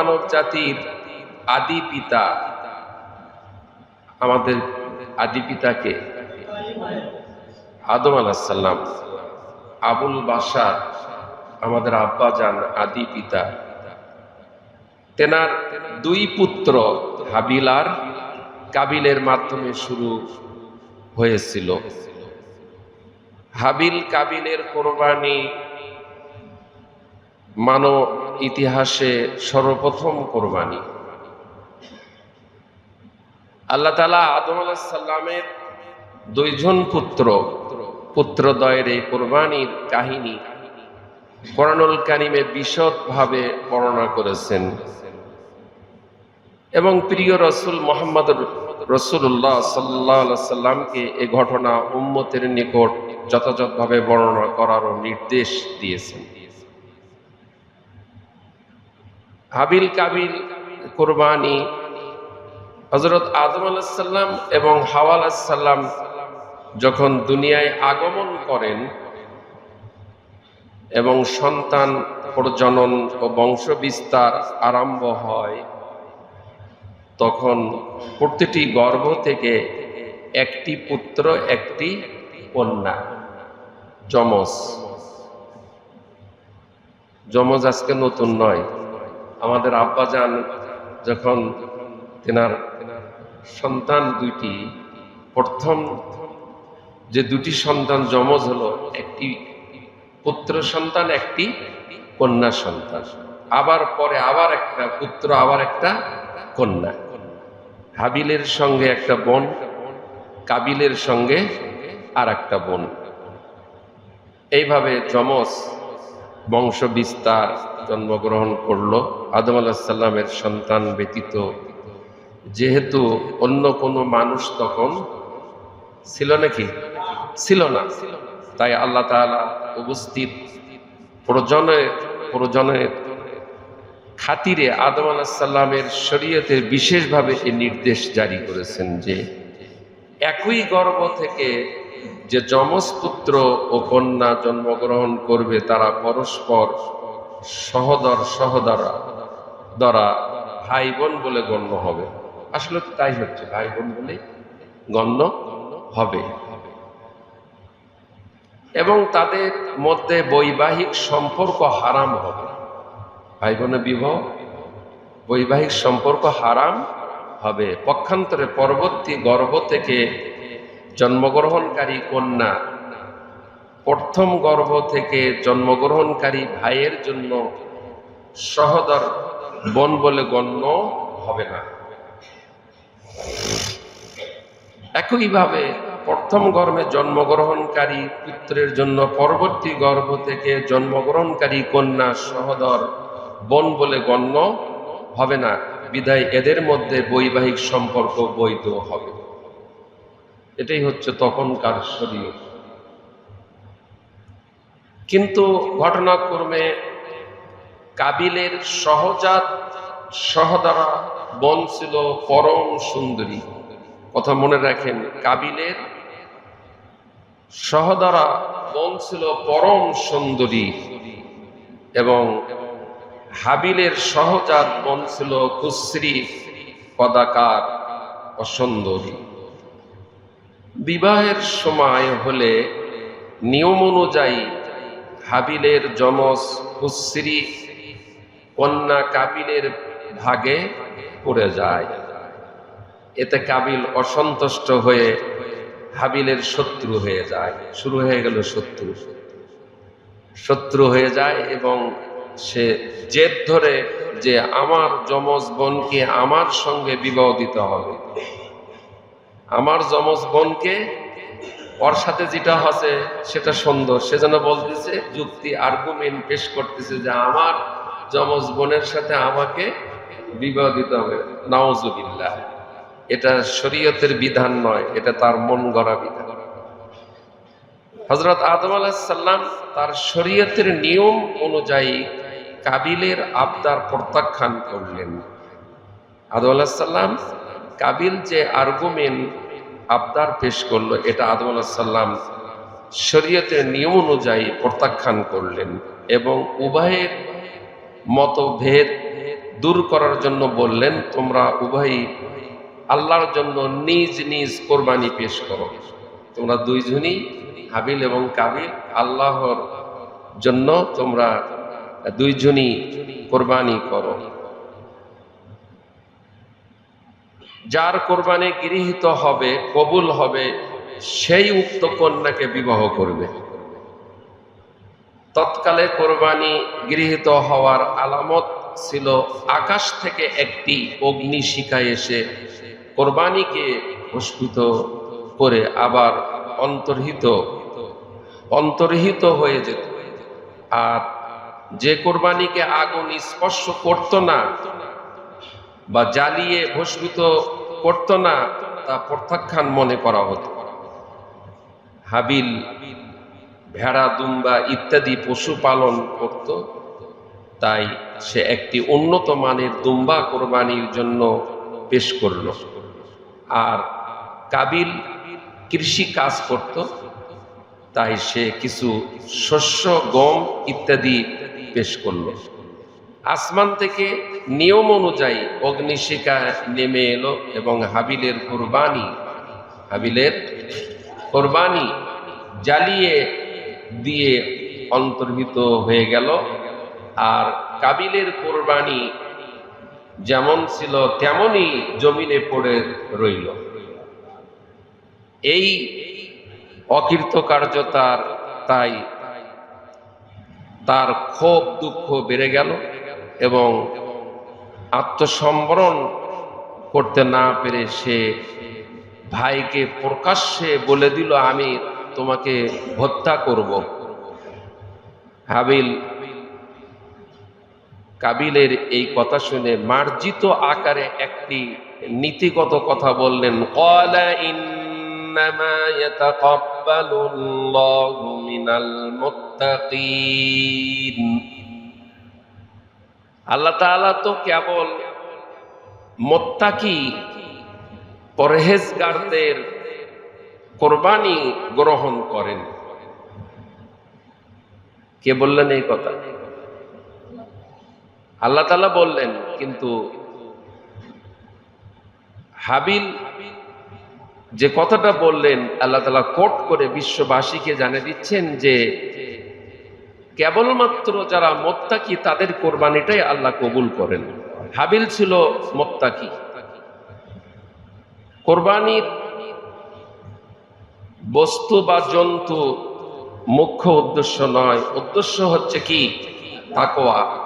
মানব জাতির আদি পিতা। আমাদের আদি পিতাকে আদম আলাহাল্লাম আবুল বাসার আমাদের আব্বা যান আদি পিতা। তেনার দুই পুত্র হাবিল আর কাবিলের মাধ্যমে শুরু হয়েছিল। হাবিল কাবিলের কোরবানি মানব ইতিহাসে সর্বপ্রথম কোরবানি। আল্লাহ তালা আদম আলাহিসাল্লামের দুইজন পুত্র পুত্রদয়ের এই কোরবানির কাহিনী কোরআনুল কারিমে বিশদভাবে বর্ণনা করেছেন। এবং প্রিয় রসুল মোহাম্মদ রসুল্লাহ সাল্লাহ সাল্লামকে এ ঘটনা উম্মতের নিকট যথাযথভাবে বর্ণনা করারও নির্দেশ দিয়েছেন। হাবিল কাবিল কোরবানি হজরত আদম আলাহিসাল্লাম এবং হাওয়া আলাহিসাল্লাম যখন দুনিয়ায় আগমন করেন এবং সন্তান প্রজনন ও বংশ বিস্তার আরম্ভ হয়, তখন প্রতিটি গর্ভ থেকে একটি পুত্র, একটি কন্যা। যমজ। যমজ আজকে নতুন নয়। আমাদের আব্বাজান যখন তেনার সন্তান দুইটি, প্রথম যে দুটি সন্তান যমজ হলো, একটি পুত্র সন্তান, একটি কন্যা সন্তান। আবার পরে আবার একটা পুত্র, আবার একটা কন্যা। হাবিলের সঙ্গে একটা বোন, কাবিলের সঙ্গে আর একটা বোন। এইভাবে যমজ বংশ বিস্তার জন্মগ্রহণ করল। আদম আলাহিসাল্লামের সন্তান ব্যতীত। যেহেতু অন্য কোনো মানুষ তখন ছিল নাকি? ছিল না। তাই আল্লাহ তাআলা উপস্থিত প্রজনের প্রজনের খাতিরে আদম আলাহিসাল্লামের শরীয়তের বিশেষভাবে এই নির্দেশ জারি করেছেন যে, একই গর্ব থেকে যে যমজ পুত্র ও কন্যা জন্মগ্রহণ করবে তারা পরস্পর সহদর সহদরা দ্বারা ভাই বোন বলে গণ্য হবে। আসলে তো তাই হচ্ছে ভাই বোন বলে গণ্য হবে। এবং তাদের মধ্যে বৈবাহিক সম্পর্ক হারাম হবে। ভাই বোনের বিবাহ, বৈবাহিক সম্পর্ক হারাম হবে। পক্ষান্তরে পরবর্তী গর্ভ থেকে জন্মগ্রহণকারী কন্যা। প্রথম গর্ভ থেকে জন্মগ্রহণকারী ভাইয়ের জন্য সহদর বোন বলে গণ্য হবে না। একইভাবে প্রথম গর্ভে জন্মগ্রহণকারী পুত্রের জন্য পরবর্তী গর্ভ থেকে জন্মগ্রহণকারী কন্যা সহদর বোন বলে গণ্য হবে না। বিদায়, এদের মধ্যে বৈবাহিক সম্পর্ক বৈধ হবে। এটাই হচ্ছে তখনকার শরীর কিন্তু ঘটনাক্রমে কাবিলের সহজাত সহদারা বন ছিল পরম সুন্দরী। কথা মনে রাখেন, কাবিলের সহদারা বন ছিল পরম সুন্দরী এবং হাবিলের সহজাত বন ছিল কুশ্রী কদাকার অসুন্দরী। বিবাহের সময় হলে নিয়ম অনুযায়ী হাবিলের যমজ কুশ্রী কন্যা কাবিলের ভাগে পড়ে যায়। এতে কাবিল অসন্তুষ্ট হয়ে হাবিলের শত্রু হয়ে যায়। শুরু হয়ে গেল শত্রু। শত্রু হয়ে যায় এবং সে জেদ ধরে যে আমার যমজ বোনকে আমার সঙ্গে বিবাহ দিতে হবে। আমার যমজ বোনকে ওর সাথে যেটা আছে সেটা সুন্দর। সে যেন বলতেছে, যুক্তি আর্গুমেন্ট পেশ করতেছে যে আমার যমজ বোনের সাথে আমাকে বিবাহ দিতে হবে। নাওজুবিল্লাহ এটা শরীয়তের বিধান নয়, এটা তার মন গড়া বিধান। হজরত আদম আলাহিসাল্লাম তার শরীয়তের নিয়ম অনুযায়ী কাবিলের আবদার প্রত্যাখ্যান করলেন। আদম আলাহিসাল্লাম কাবিল যে আর্গুমেন্ট আবদার পেশ করল, এটা আদম আলাহিসাল্লাম শরীয়তের নিয়ম অনুযায়ী প্রত্যাখ্যান করলেন এবং উভয়ের মতভেদ দূর করার জন্য বললেন, তোমরা উভয়ই আল্লাহর জন্য নিজ নিজ কোরবানি পেশ করো। তোমরা দুইজনই হাবিল এবং কাবিল, আল্লাহর জন্য তোমরা দুইজনই কোরবানি করো। যার কোরবানি গৃহীত হবে, কবুল হবে, সেই উক্ত কন্যাকে বিবাহ করবে। তৎকালে কোরবানি গৃহীত হওয়ার আলামত ছিল আকাশ থেকে একটি অগ্নিশিখা এসে কোরবানিকে পুষ্পিত করে আবার অন্তর্হিত অন্তর্হিত হয়ে যেত। আর যে কোরবানিকে আগুন স্পর্শ করত না বা জ্বালিয়ে ভস্মিত করত না, তা প্রত্যাখ্যান মনে করা হতো। হাবিল, ভেড়া, দুম্বা ইত্যাদি পশু পালন করত। তাই সে একটি উন্নত মানের দুম্বা কোরবানির জন্য পেশ করল। আর কাবিল কৃষি কাজ করত। তাই সে কিছু শস্য, গম ইত্যাদি পেশ করল। আসমান থেকে নিয়ম অনুযায়ী অগ্নিশিকা নেমে এলো এবং হাবিলের কোরবানি হাবিলের কোরবানি জ্বালিয়ে দিয়ে অন্তর্হিত হয়ে গেল। আর কাবিলের কোরবানি যেমন ছিল, তেমনই জমিনে পড়ে রইল। এই অকৃতকার্যতার তাই তার ক্ষোভ দুঃখ বেড়ে গেল। এবং আত্মসম্বরণ করতে না পেরে সে ভাইকে প্রকাশ্যে বলে দিল, আমি তোমাকে হত্যা করব। হাবিল কাবিলের এই কথা শুনে মার্জিত আকারে একটি নীতিগত কথা বললেন কলা আল্লাহ তাআলা তো কেবল মোত্তাকি পরহেজগারদের কোরবানি গ্রহণ করেন। কে বললেন এই কথা? আল্লাহ তালা বললেন, কিন্তু হাবিল যে কথাটা বললেন, আল্লাহ তালা কোট করে বিশ্ববাসীকে জানিয়ে দিচ্ছেন যে কেবলমাত্র যারা মোত্তাকি, তাদের কোরবানিটাই আল্লাহ কবুল করেন। হাবিল ছিল মোত্তাকি। কোরবানির বস্তু বা জন্তু মুখ্য উদ্দেশ্য নয়। উদ্দেশ্য হচ্ছে কি? তাকওয়া।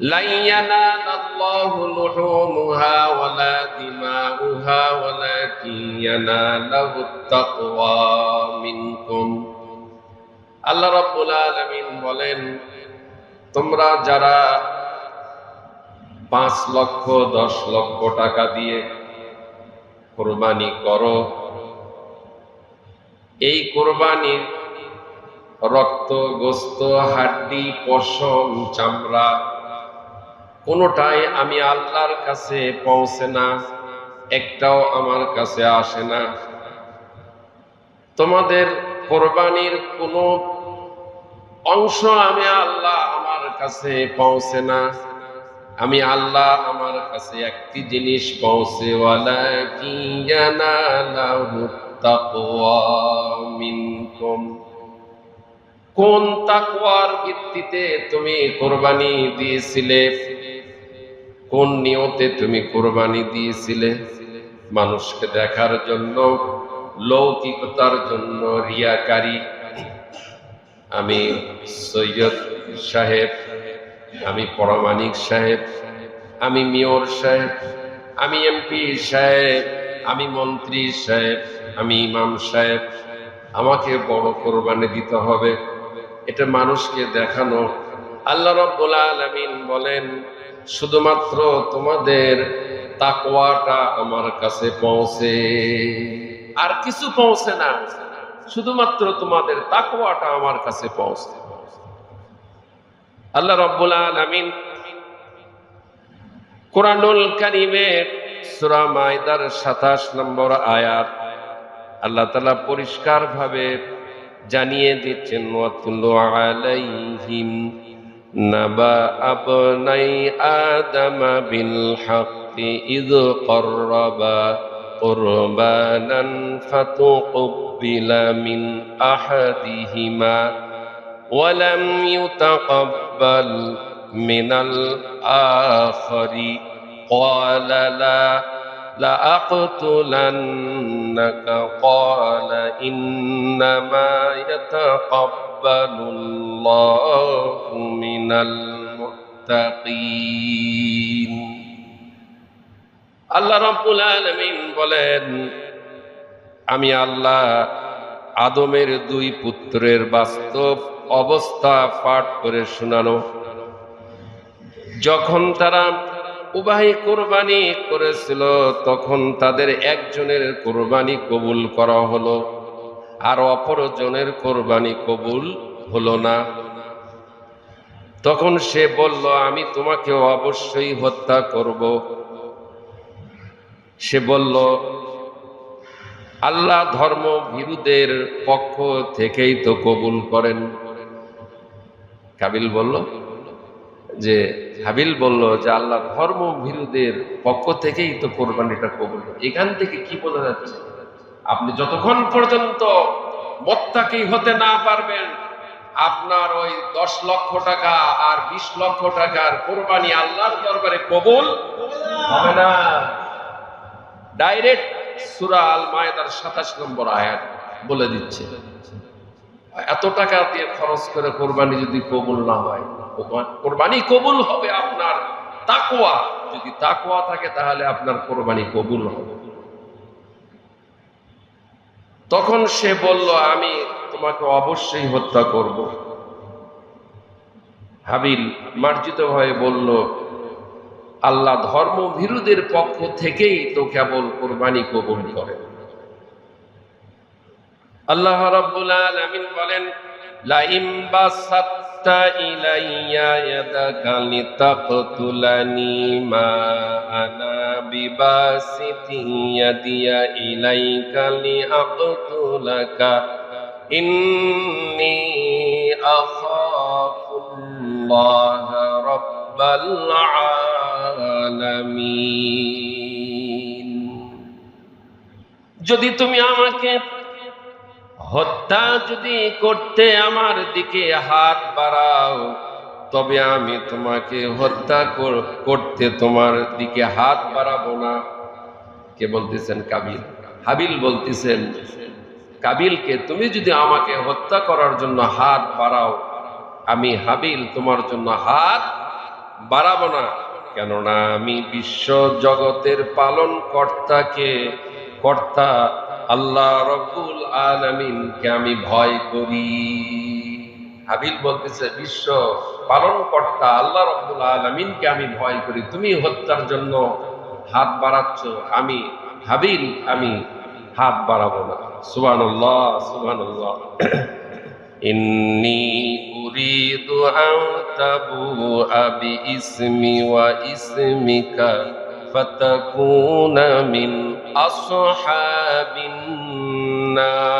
لن আল্লাহ রাব্বুল আলামিন বলেন, তোমরা যারা পাঁচ লক্ষ, দশ লক্ষ টাকা দিয়ে কোরবানি করো, এই কোরবানির রক্ত, গোস্ত, হাড্ডি, পশম, চামড়া কোনোটাই আমি আল্লাহর কাছে পৌঁছে না, একটাও আমার কাছে আসে না। তোমাদের কোরবানির কোনো অংশ আমি আল্লাহ আমার কাছে পৌঁছে না। আমি আল্লাহ আমার কাছে একটি জিনিস পৌঁছে। কোন তাকওয়ার ভিত্তিতে তুমি কোরবানি দিয়েছিলে? কোন নিয়তে তুমি কোরবানি দিয়েছিলে? মানুষকে দেখার জন্য, লৌকিকতার জন্য, রিয়াকারী আমি সৈয়দ সাহেব, আমি পরমাণিক সাহেব, আমি মেয়র সাহেব, আমি এমপি সাহেব, আমি মন্ত্রী সাহেব, আমি ইমাম সাহেব। আমাকে বড় কোরবানি দিতে হবে। এটা মানুষকে দেখানো। আল্লাহ রব্বুল আলামিন বলেন, শুধুমাত্র তোমাদের তাকওয়াটা আমার কাছে পৌঁছে। আর কিছু পৌঁছে না। শুধুমাত্র তোমাদের তাকওয়াটা আমার কাছে পৌঁছে আল্লাহ রব্বুল আলামিন কোরআনুল কারিমের সূরা মাইদার 27 নম্বর আয়াত আল্লাহ তাআলা পরিষ্কারভাবে জানিয়ে দিচ্ছেন ওয়াতুল্লু আলাইহিম نبأ ابني آدم بالحق إذ قربا قربانا فتقبل من أحدهما ولم يتقبل من الآخر. قال لا لأقتلنك. قال إنما يتقبل الله من المتقين. আল্লাহ রাব্বুল আলামিন বলেন, আমি আল্লাহ আদমের দুই পুত্রের বাস্তব অবস্থা পাঠ করে শোনানো। যখন তারা উবাহি কোরবানি করেছিল, তখন তাদের একজনের কোরবানি কবুল করা হলো, আর অপরজনের কোরবানি কবুল হলো না। তখন সে বলল, আমি তোমাকে অবশ্যই হত্যা করব। সে বলল, আল্লাহ ধর্ম ভীরুদের পক্ষ থেকেই তো কবুল করেন। কাবিল বলল, যে হাবিল বলল যে আল্লাহ ধর্ম ভীরুদের পক্ষ থেকেই তো কোরবানিটা কবুল এখান থেকে কি বোঝা যাচ্ছে? আপনি যতক্ষণ পর্যন্ত মোত্তাকি হতে না পারবেন, আপনার ওই দশ লক্ষ টাকা আর বিশ লক্ষ টাকার কোরবানি আল্লাহর দরবারে কবুল হবে না। ডাইরেক্ট সুরা আল মায়েদার সাতাশ নম্বর আয়াত বলে দিচ্ছে। এত টাকা দিয়ে খরচ করে কোরবানি যদি কবুল না হয়, কোরবানি কবুল হবে আপনার তাকোয়া যদি তাকোয়া থাকে তাহলে আপনার কোরবানি কবুল হবে। তখন সে বলল, আমি তোমাকে অবশ্যই হত্যা করব। হাবিল মার্জিত হয়ে বলল আল্লাহ ধর্ম ভীরুদের পক্ষ থেকেই তো কেবল কোরবানি কবুল করে। আল্লাহ রাব্বুল আলামিন বলেন লাইম বাসাত্তা ইলাইয়া ইয়াদাকা লিতাকতুলানি মা আনা বিবাসিতি ইয়াদিয়া ইলাইকা লিআকতুলাকা ইন্নী আখাফুল্লাহ রাব্বাল আলামিন যদি তুমি আমাকে হত্যা যদি করতে আমার দিকে হাত বাড়াও, তবে আমি তোমাকে হত্যা করতে তোমার দিকে হাত বাড়াবো না। কে বলতেছেন? কাবিল। হাবিল বলতেছেন, কাবিলকে তুমি যদি আমাকে হত্যা করার জন্য হাত বাড়াও, আমি হাবিল তোমার জন্য হাত বাড়াবো না। কেননা আমি বিশ্ব জগতের পালন কর্তাকে কর্তা আল্লাহ রব্বুল আলমিনকে আমি ভয় করি। হাবিল বলতেছে, বিশ্ব পালন কর্তা আল্লাহ রব্বুল আলমিনকে আমি ভয় করি, তুমি হত্যার জন্য হাত বাড়াচ্ছ, আমি হাবিল আমি হাত বাড়াবো না। সুবান সুবান উরিদু আন তাবুআ বিইসমি ওয়া ইসমিকা فتكون من أصحاب النار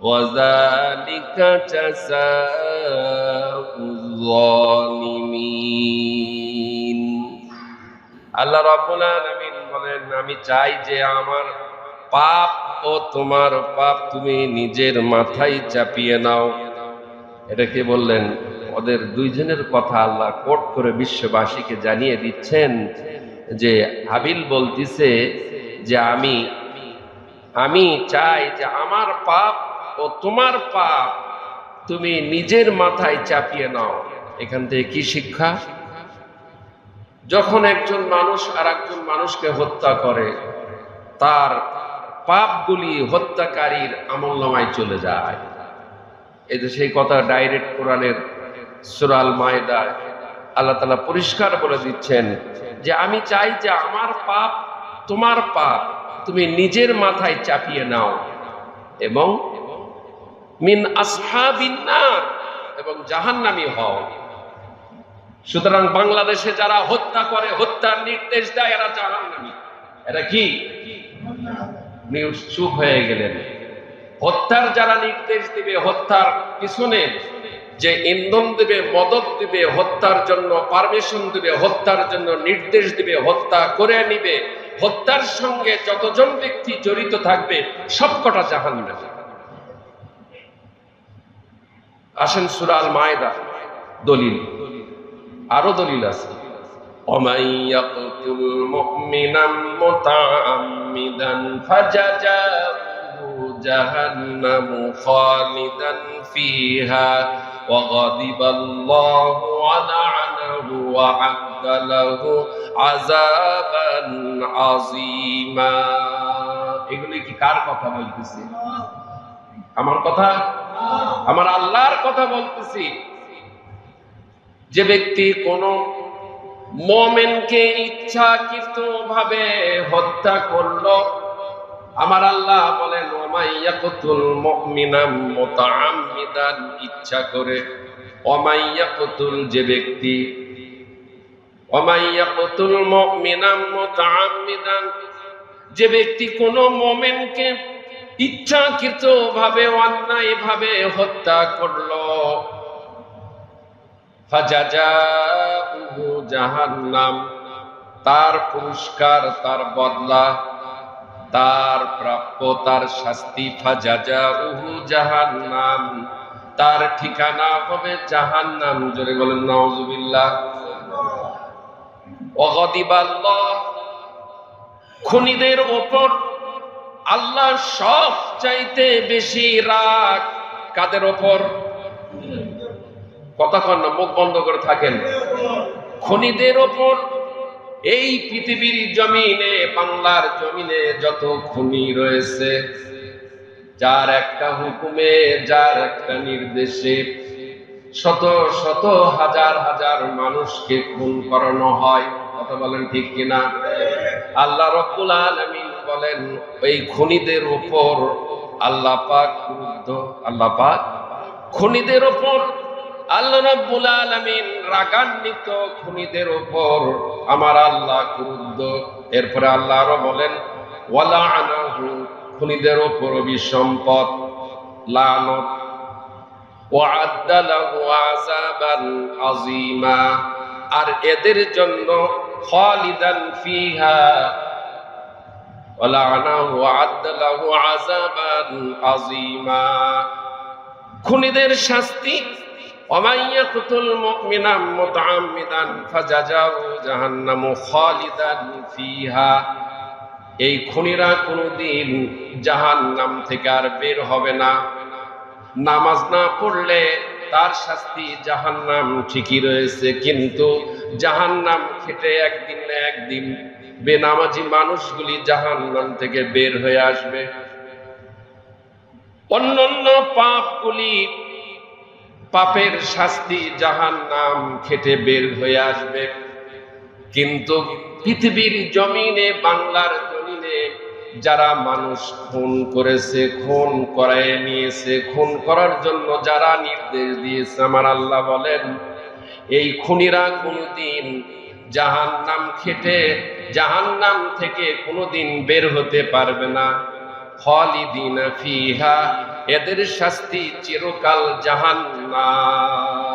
وذلك جزاء الظالمين আল্লাহ রাব্বুল আলামিন বলেন আমি চাই যে আমার পাপ ও তোমার পাপ তুমি নিজের মাথায় চাপিয়ে নাও এটা কে বললেন? ওদের দুইজনের কথা আল্লাহ কোট করে বিশ্ববাসীকে জানিয়ে দিচ্ছেন যে হাবিল বলতিছে যে আমি আমি চাই যে আমার পাপ ও তোমার পাপ তুমি নিজের মাথায় চাপিয়ে নাও। এখান থেকে কি শিক্ষা? যখন একজন মানুষ আর একজন মানুষকে হত্যা করে, তার পাপগুলি হত্যাকারীর আমলনামায় চলে যায়। এই যে সেই কথা ডাইরেক্ট কোরআনের সুরাল মায়দায় আল্লাহ তালা পরিষ্কার বলে দিচ্ছেন যে আমি চাই যে আমার পাপ তোমার পাপ তুমি নিজের মাথায় চাপিয়ে নাও এবং মিন আসহাবিন্না এবং জাহান্নামি হও। সুতরাং বাংলাদেশে যারা হত্যা করে, হত্যার নির্দেশ দেয়, এরা জাহান্নামি। এরা কি? নিউজ চুপ হয়ে গেলেন। হত্যার যারা নির্দেশ দিবে হত্যার পিছনে যে ইন্ধন দিবে মদত দিবে হত্যার জন্য পারমিশন দিবে হত্যার জন্য নির্দেশ দিবে হত্যা করে নিবে হত্যার সঙ্গে যতজন ব্যক্তি জড়িত থাকবে সবকটা জাহান নেবে আসেন সুরাল মায়দা দলিল আরো দলিল আছে ومن يقتل مؤمنا متعمدا فجزاؤه جهنم خالدا فيها وغضب الله ولعنه وعد له عذابا عظيما এগুলি কি কার কথা বলতেছি আমার কথা আমার আল্লাহর কথা বলতেছি যে ব্যক্তি কোন মোমেনকে ইচ্ছাকৃত ভাবে হত্যা করলো আমার আল্লাহ বলেন ওমাইয়াকুতুল মুমিনাম মুতাআম্মিদান ইচ্ছা করে। ওমাইয়াকুতুল যে ব্যক্তি ওমাইয়াকুতুল মুমিনাম মুতাআম্মিদান, যে ব্যক্তি কোন মোমেনকে ইচ্ছাকৃত ভাবে অন্যায় ভাবে হত্যা করল। জাহান্নাম, তার পুরস্কার, তার বদলা তার প্রাপ্য, তার শাস্তি, ফাজাজাউহু জাহান্নাম। তার ঠিকানা হবে জাহান্নাম। জোরে বলেন, নাউজুবিল্লাহ। অগদিবাল্লাহ খুনিদের ওপর আল্লাহ সব চাইতে বেশি রাগ কাদের ওপর? কতক্ষণ মুখ বন্ধ করে থাকেন। খনিদের ওপর এই পৃথিবীর জমিনে, বাংলার জমিনে যত খনি রয়েছে, যার একটা হুকুমে, যার একটা নির্দেশে শত শত হাজার হাজার মানুষকে খুন করানো হয়। কথা বলেন ঠিক কিনা? আল্লাহ রব্বুল আলামিন বলেন এই খনিদের উপর আল্লাহ পাক ক্রুদ্ধ আল্লাহ পাক খনিদের উপর আল্লাহ রাব্বুল আলামিন রাগান্বিত খুনিদের ওপর আমার আল্লাহ ক্রুদ্ধ। এরপরে আল্লাহ আরও বলেন, ওয়ালা আনাহু, খুনিদের উপর বিসম্পদ লানত ওয়াদালাহু আযাবান আযীমা, আর এদের জন্য খালিদান ফিহা। ওয়ালা ওয়ালানাহু আদালাহু আযাবান আযীমা। খুনিদের শাস্তি ومن يقتل مؤمنا متعمدا فجزاؤه جهنم خالدا فيها এই খুনিরা কোনোদিন জাহান্নাম থেকে আর বের হবে না নামাজ না পড়লে তার শাস্তি জাহান্নাম ঠিকই রয়েছে কিন্তু জাহান্নাম খেটে একদিন না একদিন বেনামাজি মানুষগুলি জাহান্নাম থেকে বের হয়ে আসবে অন্যান্য পাপগুলি পাপের শাস্তি জাহান নাম খেটে বের হয়ে আসবে। কিন্তু পৃথিবীর জমিনে, বাংলার জমিনে যারা মানুষ খুন করেছে, খুন করায় নিয়েছে, খুন করার জন্য যারা নির্দেশ দিয়েছে, আমার আল্লাহ বলেন, এই খুনিরা কোনোদিন জাহান নাম খেটে জাহান নাম থেকে কোনোদিন বের হতে পারবে না। খালিদিনা ফিহা, এদের শাস্তি চিরকাল জাহান্নাম